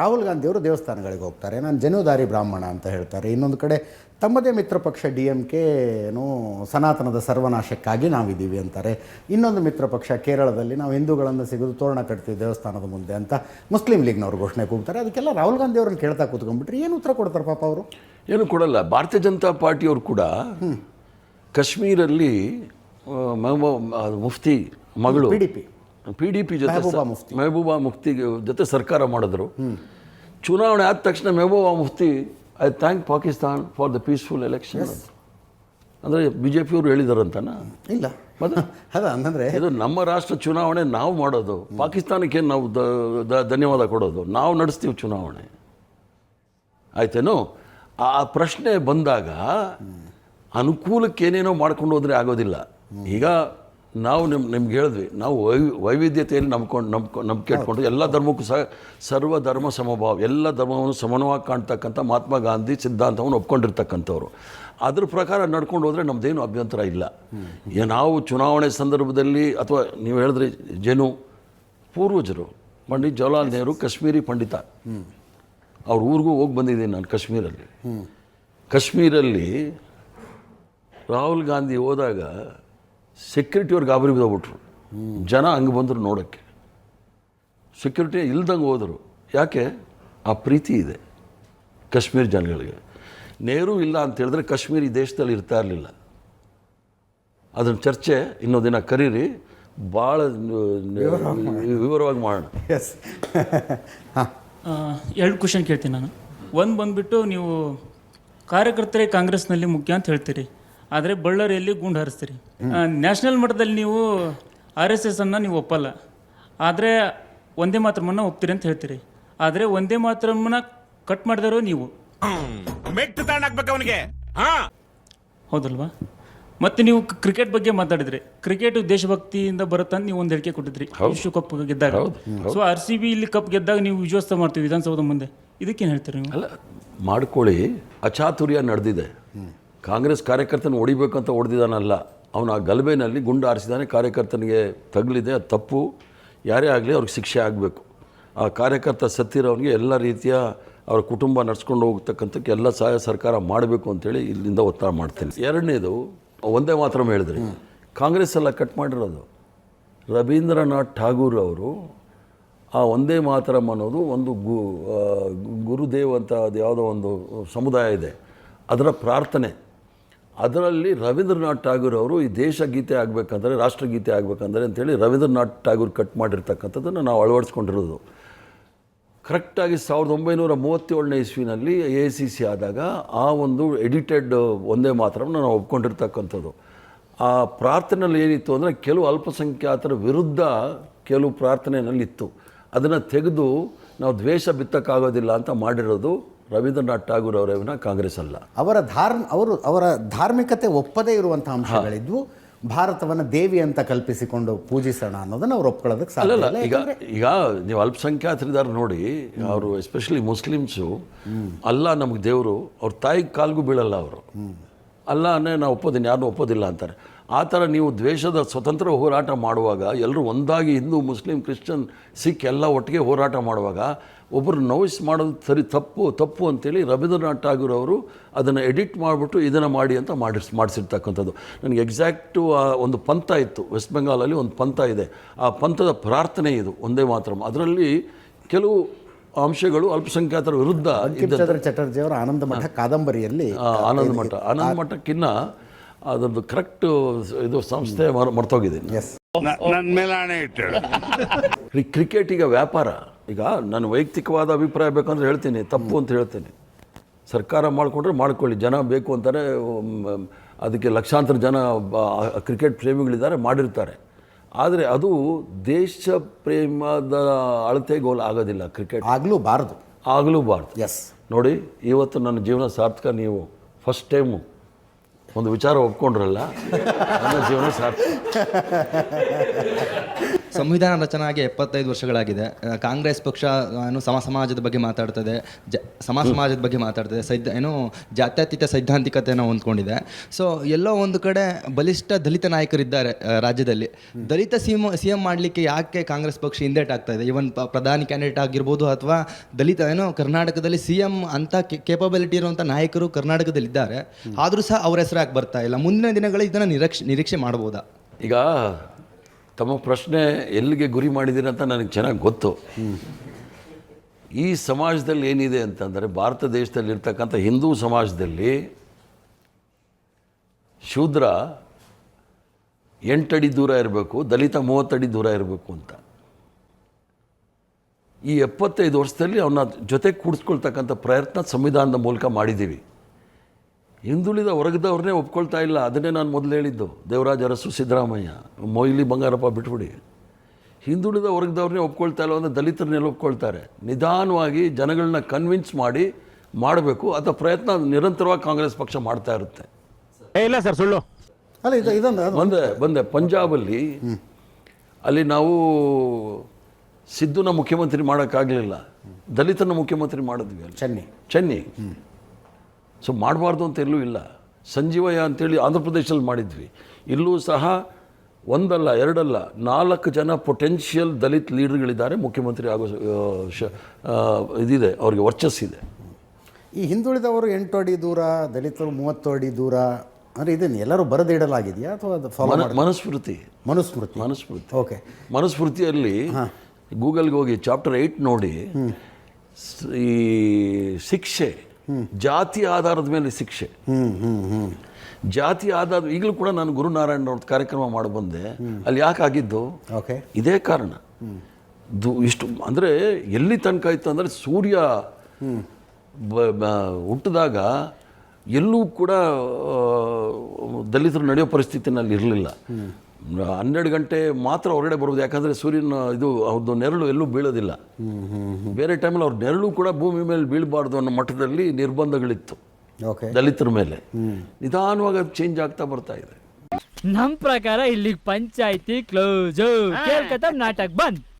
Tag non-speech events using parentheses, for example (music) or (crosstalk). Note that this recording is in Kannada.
ರಾಹುಲ್ ಗಾಂಧಿಯವರು ದೇವಸ್ಥಾನಗಳಿಗೆ ಹೋಗ್ತಾರೆ. ನಾನು ಜನುದಾರಿ ಬ್ರಾಹ್ಮಣ ಅಂತ ಹೇಳ್ತಾರೆ. ಇನ್ನೊಂದು ಕಡೆ ತಮ್ಮದೇ ಮಿತ್ರ ಪಕ್ಷ ಡಿ ಎಂ ಕೆ ಏನು ಸನಾತನದ ಸರ್ವನಾಶಕ್ಕಾಗಿ ನಾವಿದ್ದೀವಿ ಅಂತಾರೆ. ಇನ್ನೊಂದು ಮಿತ್ರ ಪಕ್ಷ ಕೇರಳದಲ್ಲಿ ನಾವು ಹಿಂದೂಗಳನ್ನು ಸಿಗೋದು ತೋರಣ ಕಟ್ತೀವಿ ದೇವಸ್ಥಾನದ ಮುಂದೆ ಅಂತ ಮುಸ್ಲಿಂ ಲೀಗ್ನವ್ರು ಘೋಷಣೆ ಕೂಗ್ತಾರೆ. ಅದಕ್ಕೆಲ್ಲ ರಾಹುಲ್ ಗಾಂಧಿ ಅವ್ರನ್ನ ಕೇಳ್ತಾ ಕೂತ್ಕೊಂಡ್ಬಿಟ್ರೆ ಏನು ಉತ್ತರ ಕೊಡ್ತಾರೆ ಪಾಪ ಅವರು? ಏನು ಕೊಡಲ್ಲ. ಭಾರತೀಯ ಜನತಾ ಪಾರ್ಟಿಯವರು ಕೂಡ ಕಾಶ್ಮೀರಲ್ಲಿ ಮುಫ್ತಿ ಮಗಳು P D P D P ಜೊತೆ ಮೆಹಬೂಬಾ ಮುಫ್ತಿ. ಮೆಹಬೂಬಾ ಮುಫ್ತಿ ಜೊತೆ ಸರ್ಕಾರ ಮಾಡಿದ್ರು. ಚುನಾವಣೆ ಆದ ತಕ್ಷಣ Mehbooba Mufti I thank Pakistan for the peaceful election ಅಂದರೆ ಬಿ ಜೆ ಪಿಯವರು ಹೇಳಿದಾರಂತನಾ? ಇಲ್ಲ. (laughs) ಅದ ಅಂತಂದರೆ ಇದು ನಮ್ಮ ರಾಷ್ಟ್ರ ಚುನಾವಣೆ ನಾವು ಮಾಡೋದು. ಪಾಕಿಸ್ತಾನಕ್ಕೆ ನಾವು ಧನ್ಯವಾದ ಕೊಡೋದು? ನಾವು ನಡೆಸ್ತೀವಿ ಚುನಾವಣೆ. ಆಯ್ತೇನು? ಆ ಪ್ರಶ್ನೆ ಬಂದಾಗ ಅನುಕೂಲಕ್ಕೆ ಏನೇನೋ ಮಾಡ್ಕೊಂಡು ಹೋದರೆ ಆಗೋದಿಲ್ಲ. ಈಗ ನಾವು ನಿಮ್ ನಿಮ್ಗೆ ಹೇಳಿದ್ವಿ ನಾವು ವೈ ವೈವಿಧ್ಯತೆಯಲ್ಲಿ ನಂಬ್ಕೊಂಡು ನಂಬ್ಕೊ ನಂಬಿಕೆ ಇಟ್ಕೊಂಡು ಎಲ್ಲ ಧರ್ಮಕ್ಕೂ ಸಹ ಸರ್ವ ಧರ್ಮ ಸಮಭಾವ ಎಲ್ಲ ಧರ್ಮವನ್ನು ಸಮಾನವಾಗಿ ಕಾಣ್ತಕ್ಕಂಥ ಮಹಾತ್ಮ ಗಾಂಧಿ ಸಿದ್ಧಾಂತವನ್ನು ಒಪ್ಕೊಂಡಿರ್ತಕ್ಕಂಥವ್ರು. ಅದ್ರ ಪ್ರಕಾರ ನಡ್ಕೊಂಡು ಹೋದರೆ ನಮ್ಮದೇನು ಅಭ್ಯಂತರ ಇಲ್ಲ. ನಾವು ಚುನಾವಣೆ ಸಂದರ್ಭದಲ್ಲಿ ಅಥವಾ ನೀವು ಹೇಳಿದ್ರೆ ಜನು ಪೂರ್ವಜರು ಪಂಡಿತ್ ಜವಾಹರ್ಲಾಲ್ ನೆಹರು ಕಾಶ್ಮೀರಿ ಪಂಡಿತ. ಅವ್ರ ಊರಿಗೂ ಹೋಗಿ ಬಂದಿದ್ದೀನಿ ನಾನು ಕಾಶ್ಮೀರಲ್ಲಿ. ಕಾಶ್ಮೀರಲ್ಲಿ ರಾಹುಲ್ ಗಾಂಧಿ ಹೋದಾಗ ಸೆಕ್ಯೂರಿಟಿಯವ್ರು ಗಾಬರಿ ಬಿದ್ದೋಗ್ಬಿಟ್ರು. ಜನ ಹಂಗೆ ಬಂದರು ನೋಡೋಕ್ಕೆ. ಸೆಕ್ಯೂರಿಟಿ ಇಲ್ದಂಗೆ ಹೋದರು. ಯಾಕೆ? ಆ ಪ್ರೀತಿ ಇದೆ ಕಾಶ್ಮೀರ್ ಜನಗಳಿಗೆ. ನೆಹರು ಇಲ್ಲ ಅಂತ ಹೇಳಿದ್ರೆ ಕಾಶ್ಮೀರ್ ಈ ದೇಶದಲ್ಲಿ ಇರ್ತಾ ಇರಲಿಲ್ಲ. ಅದನ್ನ ಚರ್ಚೆ ಇನ್ನೊಂದು ದಿನ ಕರೀರಿ. ಭಾಳ ವಿವರವಾಗಿ ಮಾಡೋಣ. ಎಸ್ (laughs) ಎರಡು ಕ್ವಶನ್ ಕೇಳ್ತೀನಿ ನಾನು. ಒಂದು ಬಂದುಬಿಟ್ಟು ನೀವು ಕಾರ್ಯಕರ್ತರೇ ಕಾಂಗ್ರೆಸ್ನಲ್ಲಿ ಮುಖ್ಯ ಅಂತ ಹೇಳ್ತೀರಿ. ಆದರೆ ಬಳ್ಳಾರಿಯಲ್ಲಿ ಗುಂಡು ಹಾರಿಸ್ತೀರಿ. ನ್ಯಾಷನಲ್ ಮಟ್ಟದಲ್ಲಿ ನೀವು ಆರ್ ಎಸ್ ಎಸ್ ಅನ್ನು ನೀವು ಒಪ್ಪಲ್ಲ. ಆದರೆ ಒಂದೇ ಮಾತ್ರಮನ್ನ ಒಪ್ತೀರಿ ಅಂತ ಹೇಳ್ತೀರಿ. ಆದರೆ ಒಂದೇ ಮಾತ್ರಮನ್ನ ಕಟ್ ಮಾಡಿದಾರೋ ನೀವು. ಅವನಿಗೆ. ಹಾ. ಹೌದಲ್ವಾ? ಮತ್ತೆ ನೀವು ಕ್ರಿಕೆಟ್ ಬಗ್ಗೆ ಮಾತಾಡಿದ್ರಿ. ಕ್ರಿಕೆಟ್ ದೇಶಭಕ್ತಿಯಿಂದ ಬರುತ್ತೆ ಅಂತ ನೀವು ಒಂದು ಹೇಳಿಕೆ ಕೊಟ್ಟಿದ್ರಿ. ವಿಶ್ವಕಪ್ ಗೆದ್ದಾಗ. ಸೊ ಆರ್ ಸಿ ಬಿ ಇಲ್ಲಿ ಕಪ್ ಗೆದ್ದಾಗ ನೀವು ವಿಜಯೋತ್ಸವ ಮಾಡ್ತೀವಿ ವಿಧಾನಸೌಧ ಮುಂದೆ. ಇದಕ್ಕೇನು ಹೇಳ್ತೀರಿ ನೀವು? ಅಲ್ಲ ಮಾಡ್ಕೊಳ್ಳಿ. ಅಚಾತುರ್ಯ ನಡೆದಿದೆ. ಕಾಂಗ್ರೆಸ್ ಕಾರ್ಯಕರ್ತನ ಹೊಡಿಬೇಕಂತ ಹೊಡೆದಿದ್ದಾನಲ್ಲ ಅವನು ಆ ಗಲಭೆನಲ್ಲಿ ಗುಂಡು ಆರಿಸಿದಾನೆ ಕಾರ್ಯಕರ್ತನಿಗೆ ತಗಲಿದೆ, ಅದು ತಪ್ಪು. ಯಾರೇ ಆಗಲಿ ಅವ್ರಿಗೆ ಶಿಕ್ಷೆ ಆಗಬೇಕು. ಆ ಕಾರ್ಯಕರ್ತ ಸತ್ತಿರೋನಿಗೆ ಎಲ್ಲ ರೀತಿಯ ಅವರ ಕುಟುಂಬ ನಡ್ಸ್ಕೊಂಡು ಹೋಗ್ತಕ್ಕಂಥಕ್ಕೆ ಎಲ್ಲ ಸಹಾಯ ಸರ್ಕಾರ ಮಾಡಬೇಕು ಅಂತೇಳಿ ಇಲ್ಲಿಂದ ಒತ್ತಾಯ ಮಾಡ್ತೀನಿ. ಎರಡನೇದು, ಒಂದೇ ಮಾತ್ರ ಹೇಳಿದ್ರಿ, ಕಾಂಗ್ರೆಸ್ ಎಲ್ಲ ಕಟ್ ಮಾಡಿರೋದು. ರವೀಂದ್ರನಾಥ್ ಠಾಗೂರ್ ಅವರು ಆ ಒಂದೇ ಮಾತರಂ ಅನ್ನೋದು ಒಂದು ಗು ಗುರುದೇವ್ ಅಂತ ಅದು ಯಾವುದೋ ಒಂದು ಸಮುದಾಯ ಇದೆ. ಅದರ ಪ್ರಾರ್ಥನೆ. ಅದರಲ್ಲಿ ರವೀಂದ್ರನಾಥ್ ಠಾಗೂರ್ ಅವರು ಈ ದೇಶಗೀತೆ ಆಗಬೇಕಂದ್ರೆ, ರಾಷ್ಟ್ರಗೀತೆ ಆಗಬೇಕಂದ್ರೆ ಅಂತೇಳಿ ರವೀಂದ್ರನಾಥ್ ಠಾಗೂರ್ ಕಟ್ ಮಾಡಿರ್ತಕ್ಕಂಥದ್ದನ್ನು ನಾವು ಅಳವಡಿಸ್ಕೊಂಡಿರೋದು. ಕರೆಕ್ಟಾಗಿ ಸಾವಿರದ ಒಂಬೈನೂರ ಮೂವತ್ತೇಳನೇ ಇಸ್ವಿನಲ್ಲಿ ಎ ಸಿ ಸಿ ಆದಾಗ ಆ ಒಂದು ಎಡಿಟೆಡ್ ಒಂದೇ ಮಾತ್ರ ನಾವು ಒಪ್ಕೊಂಡಿರ್ತಕ್ಕಂಥದ್ದು. ಆ ಪ್ರಾರ್ಥನೆಯಲ್ಲಿ ಏನಿತ್ತು ಅಂದರೆ ಕೆಲವು ಅಲ್ಪಸಂಖ್ಯಾತರ ವಿರುದ್ಧ ಕೆಲವು ಪ್ರಾರ್ಥನೆಯಲ್ಲಿತ್ತು. ಅದನ್ನು ತೆಗೆದು ನಾವು ದ್ವೇಷ ಬಿತ್ತಕ್ಕಾಗೋದಿಲ್ಲ ಅಂತ ಮಾಡಿರೋದು ರವೀಂದ್ರನಾಥ್ ಠಾಗೂರ್ ಅವರ ವಿನ ಕಾಂಗ್ರೆಸ್ ಅಲ್ಲ. ಅವರ ಧಾರ್ಮ ಅವರು ಅವರ ಧಾರ್ಮಿಕತೆ ಒಪ್ಪದೇ ಇರುವಂಥ ಅಂಶಗಳಿದ್ವು. ಭಾರತವನ್ನು ದೇವಿ ಅಂತ ಕಲ್ಪಿಸಿಕೊಂಡು ಪೂಜಿಸೋಣ ಅನ್ನೋದನ್ನು ಅವ್ರು ಒಪ್ಕೊಳ್ಳೋದಕ್ಕೆ ಸಾಧ್ಯ ಈಗ ಈಗ ನೀವು ಅಲ್ಪಸಂಖ್ಯಾತರಿದ್ದಾರೆ ನೋಡಿ ಅವರು ಎಸ್ಪೆಷಲಿ ಮುಸ್ಲಿಮ್ಸು ಅಲ್ಲ ನಮಗೆ ದೇವರು ಅವ್ರ ತಾಯಿ ಕಾಲ್ಗೂ ಬೀಳಲ್ಲ ಅವರು. ಅಲ್ಲನೇ ನಾವು ಒಪ್ಪೋದಿನಿ ಯಾರನ್ನೂ ಒಪ್ಪೋದಿಲ್ಲ ಅಂತಾರೆ. ಆ ಥರ ನೀವು ದ್ವೇಷದ ಸ್ವತಂತ್ರ ಹೋರಾಟ ಮಾಡುವಾಗ ಎಲ್ಲರೂ ಒಂದಾಗಿ ಹಿಂದೂ ಮುಸ್ಲಿಂ ಕ್ರಿಶ್ಚಿಯನ್ ಸಿಖ್ ಎಲ್ಲ ಒಟ್ಟಿಗೆ ಹೋರಾಟ ಮಾಡುವಾಗ ಒಬ್ಬರು ನೋಯ್ಸ್ ಮಾಡೋದು ಸರಿ ತಪ್ಪು ತಪ್ಪು ಅಂತೇಳಿ ರವೀಂದ್ರನಾಥ್ ಠಾಗೂರ್ ಅವರು ಅದನ್ನು ಎಡಿಟ್ ಮಾಡಿಬಿಟ್ಟು ಇದನ್ನು ಮಾಡಿ ಅಂತ ಮಾಡಿಸ್ ಮಾಡಿಸಿರ್ತಕ್ಕಂಥದ್ದು. ನನಗೆ ಎಕ್ಸಾಕ್ಟು ಆ ಒಂದು ಪಂಥ ಇತ್ತು ವೆಸ್ಟ್ ಬೆಂಗಾಲಲ್ಲಿ ಒಂದು ಪಂಥ ಇದೆ. ಆ ಪಂಥದ ಪ್ರಾರ್ಥನೆ ಇದು ಒಂದೇ ಮಾತ್ರ. ಅದರಲ್ಲಿ ಕೆಲವು ಅಂಶಗಳು ಅಲ್ಪಸಂಖ್ಯಾತರ ವಿರುದ್ಧ ಚಟರ್ಜಿ ಅವರ ಆನಂದ ಮಠ ಕಾದಂಬರಿಯಲ್ಲಿ ಆನಂದ ಮಠ. ಆನಂದ ಮಠಕ್ಕಿನ್ನ ಅದೊಂದು ಕರೆಕ್ಟ್ ಇದು ಸಂಸ್ಥೆ ಮರ್ ಮರ್ತೋಗಿದ್ದೀನಿ ಎಸ್ ನನ್ನ ಮೇಲೆ ಹಣೆ ಇಟ್ಟಳು ಕ್ರಿಕೆಟ್ ಈಗ ವ್ಯಾಪಾರ. ಈಗ ನನ್ನ ವೈಯಕ್ತಿಕವಾದ ಅಭಿಪ್ರಾಯ ಬೇಕಂದ್ರೆ ಹೇಳ್ತೀನಿ ತಪ್ಪು ಅಂತ ಹೇಳ್ತೀನಿ. ಸರ್ಕಾರ ಮಾಡಿಕೊಂಡ್ರೆ ಮಾಡ್ಕೊಳ್ಳಿ ಜನ ಬೇಕು ಅಂತಾರೆ ಅದಕ್ಕೆ ಲಕ್ಷಾಂತರ ಜನ ಕ್ರಿಕೆಟ್ ಪ್ರೇಮಿಗಳಿದ್ದಾರೆ ಮಾಡಿರ್ತಾರೆ. ಆದರೆ ಅದು ದೇಶ ಪ್ರೇಮದ ಅಳತೆಗೋಲು ಆಗೋದಿಲ್ಲ ಕ್ರಿಕೆಟ್. ಆಗಲೂ ಬಾರದು. ಆಗಲೂ ಬಾರದು. ಎಸ್ ನೋಡಿ ಇವತ್ತು ನನ್ನ ಜೀವನ ಸಾರ್ಥಕ ನೀವು ಫಸ್ಟ್ ಟೈಮು ಒಂದು ವಿಚಾರ ಒಪ್ಕೊಂಡ್ರಲ್ಲ ನನ್ನ ಜೀವನ ಸಾರ್ಥಕ. ಸಂವಿಧಾನ ರಚನೆ ಆಗಿ ಎಪ್ಪತ್ತೈದು ವರ್ಷಗಳಾಗಿದೆ. ಕಾಂಗ್ರೆಸ್ ಪಕ್ಷ ಏನು ಸಮ ಸಮಾಜದ ಬಗ್ಗೆ ಮಾತಾಡ್ತದೆ ಜ ಸಮ ಸಮಾಜದ ಬಗ್ಗೆ ಮಾತಾಡ್ತದೆ ಸೈದ್ಧ ಏನು ಜಾತ್ಯತೀತ ಸೈದ್ಧಾಂತಿಕತೆಯನ್ನು ಹೊಂದ್ಕೊಂಡಿದೆ. ಸೊ ಎಲ್ಲೋ ಒಂದು ಕಡೆ ಬಲಿಷ್ಠ ದಲಿತ ನಾಯಕರಿದ್ದಾರೆ ರಾಜ್ಯದಲ್ಲಿ. ದಲಿತ ಸಿ ಎಂ ಸಿ ಎಂ ಮಾಡಲಿಕ್ಕೆ ಯಾಕೆ ಕಾಂಗ್ರೆಸ್ ಪಕ್ಷ ಹಿಂದೇಟ್ ಆಗ್ತಾ ಇದೆ ಇವನ್ ಪ್ರಧಾನಿ ಕ್ಯಾಂಡಿಡೇಟ್ ಆಗಿರ್ಬೋದು ಅಥವಾ ದಲಿತ ಏನು ಕರ್ನಾಟಕದಲ್ಲಿ ಸಿ ಎಂ ಅಂತ ಕೇಪಬಿಲಿಟಿ ಇರುವಂಥ ನಾಯಕರು ಕರ್ನಾಟಕದಲ್ಲಿ ಇದ್ದಾರೆ ಆದರೂ ಸಹ ಅವ್ರ ಹೆಸರಾಗಿ ಬರ್ತಾ ಇಲ್ಲ? ಮುಂದಿನ ದಿನಗಳಲ್ಲಿ ಇದನ್ನು ನಿರೀಕ್ಷೆ ನಿರೀಕ್ಷೆ ಮಾಡ್ಬೋದಾ? ಈಗ ತಮ್ಮ ಪ್ರಶ್ನೆ ಎಲ್ಲಿಗೆ ಗುರಿ ಮಾಡಿದ್ದೀರಿ ಅಂತ ನನಗೆ ಚೆನ್ನಾಗಿ ಗೊತ್ತು. ಈ ಸಮಾಜದಲ್ಲಿ ಏನಿದೆ ಅಂತಂದರೆ ಭಾರತ ದೇಶದಲ್ಲಿ ಇರ್ತಕ್ಕಂಥ ಹಿಂದೂ ಸಮಾಜದಲ್ಲಿ ಶೂದ್ರ ಎಂಟಡಿ ದೂರ ಇರಬೇಕು, ದಲಿತ ಮೂವತ್ತಡಿ ದೂರ ಇರಬೇಕು ಅಂತ. ಈ ಎಪ್ಪತ್ತೈದು ವರ್ಷದಲ್ಲಿ ಅವನ್ನ ಜೊತೆ ಕೂಡಿಸ್ಕೊಳ್ತಕ್ಕಂಥ ಪ್ರಯತ್ನ ಸಂವಿಧಾನದ ಮೂಲಕ ಮಾಡಿದ್ದೀವಿ. ಹಿಂದುಳಿದ ವರ್ಗದವ್ರನ್ನೇ ಒಪ್ಕೊಳ್ತಾ ಇಲ್ಲ. ಅದನ್ನೇ ನಾನು ಮೊದಲು ಹೇಳಿದ್ದು. ದೇವರಾಜ ಅರಸು ಸಿದ್ದರಾಮಯ್ಯ ಮೊಯ್ಲಿ ಬಂಗಾರಪ್ಪ ಬಿಟ್ಬಿಡಿ. ಹಿಂದುಳಿದ ವರ್ಗದವ್ರನ್ನೇ ಒಪ್ಕೊಳ್ತಾ ಇಲ್ಲ ಅಂದರೆ ದಲಿತರನ್ನೆಲ್ಲ ಒಪ್ಕೊಳ್ತಾರೆ. ನಿಧಾನವಾಗಿ ಜನಗಳನ್ನ ಕನ್ವಿನ್ಸ್ ಮಾಡಿ ಮಾಡಬೇಕು. ಅಥವಾ ಪ್ರಯತ್ನ ನಿರಂತರವಾಗಿ ಕಾಂಗ್ರೆಸ್ ಪಕ್ಷ ಮಾಡ್ತಾ ಇರುತ್ತೆ. ಇಲ್ಲ ಸರ್ ಸುಳ್ಳು. ಅಲ್ಲ ಇದು ಇದೊಂದು ಬಂದೆ ಬಂದೆ ಪಂಜಾಬಲ್ಲಿ ಅಲ್ಲಿ ನಾವು ಸಿದ್ದುನ ಮುಖ್ಯಮಂತ್ರಿ ಮಾಡೋಕ್ಕಾಗಲಿಲ್ಲ. ದಲಿತನ ಮುಖ್ಯಮಂತ್ರಿ ಮಾಡಿದ್ವಿ ಅಲ್ಲಿ. ಚೆನ್ನಿ. ಚೆನ್ನೈ. ಸೊ ಮಾಡಬಾರ್ದು ಅಂತ ಎಲ್ಲೂ ಇಲ್ಲ. ಸಂಜೀವಯ್ಯ ಅಂತೇಳಿ ಆಂಧ್ರ ಪ್ರದೇಶದಲ್ಲಿ ಮಾಡಿದ್ವಿ. ಇಲ್ಲೂ ಸಹ ಒಂದಲ್ಲ ಎರಡಲ್ಲ ನಾಲ್ಕು ಜನ ಪೊಟೆನ್ಷಿಯಲ್ ದಲಿತ್ ಲೀಡರ್ಗಳಿದ್ದಾರೆ. ಮುಖ್ಯಮಂತ್ರಿ ಆಗೋ ಶ- ಇದಿದೆ ಅವ್ರಿಗೆ ವರ್ಚಸ್ಸಿದೆ ಈ ಹಿಂದುಳಿದವರು ಎಂಟು ಅಡಿ ದೂರ ದಲಿತರು ಮೂವತ್ತು ಅಡಿ ದೂರ ಅಂದರೆ ಇದನ್ನು ಎಲ್ಲರೂ ಬರೆದಿಡಲಾಗಿದೆಯಾ ಅಥವಾ ಅದು ಫಾಲೋ ಮನುಸ್ಮೃತಿ ಮನುಸ್ಮೃತಿ ಮನುಸ್ಮೃತಿ ಓಕೆ. ಮನುಸ್ಮೃತಿಯಲ್ಲಿ ಗೂಗಲ್ಗೆ ಹೋಗಿ ಚಾಪ್ಟರ್ ಏಯ್ಟ್ ನೋಡಿ ಈ ಶಿಕ್ಷೆ ಜಾತಿ ಆಧಾರದ ಮೇಲೆ ಶಿಕ್ಷೆ. ಹ್ಞೂ ಹ್ಞೂ ಹ್ಞೂ ಜಾತಿ ಆಧಾರ ಈಗಲೂ ಕೂಡ ನಾನು ಗುರುನಾರಾಯಣ ಅವ್ರದ್ದು ಕಾರ್ಯಕ್ರಮ ಮಾಡಿ ಬಂದೆ. ಅಲ್ಲಿ ಯಾಕೆ ಆಗಿದ್ದು? ಓಕೆ. ಇದೇ ಕಾರಣ. ದು ಇಷ್ಟು ಅಂದರೆ ಎಲ್ಲಿ ತನಕ ಇತ್ತು ಅಂದರೆ ಸೂರ್ಯ ಹುಟ್ಟಿದಾಗ ಎಲ್ಲೂ ಕೂಡ ದಲಿತರು ನಡೆಯೋ ಪರಿಸ್ಥಿತಿನಲ್ಲಿ ಇರಲಿಲ್ಲ. ಹನ್ನೆರಡು ಗಂಟೆ ಮಾತ್ರ ಹೊರಗಡೆ ಬರೋದು ಯಾಕಂದರೆ ಸೂರ್ಯನ ಇದು ಅವ್ರದ್ದು ನೆರಳು ಎಲ್ಲೂ ಬೀಳೋದಿಲ್ಲ. ಬೇರೆ ಟೈಮಲ್ಲಿ ಅವ್ರ ನೆರಳು ಕೂಡ ಭೂಮಿ ಮೇಲೆ ಬೀಳಬಾರ್ದು ಅನ್ನೋ ಮಟ್ಟದಲ್ಲಿ ನಿರ್ಬಂಧಗಳಿತ್ತು. ಓಕೆ ದಲಿತರ ಮೇಲೆ. ನಿಧಾನವಾಗಿ ಅದು ಚೇಂಜ್ ಆಗ್ತಾ ಬರ್ತಾ ಇದೆ. ನಮ್ಮ ಪ್ರಕಾರ ಇಲ್ಲಿಗ್ ಪಂಚಾಯತಿ ಕ್ಲೋಸ್ ನಾಟಕ ನಾಟಕ್ ಬಂದ್.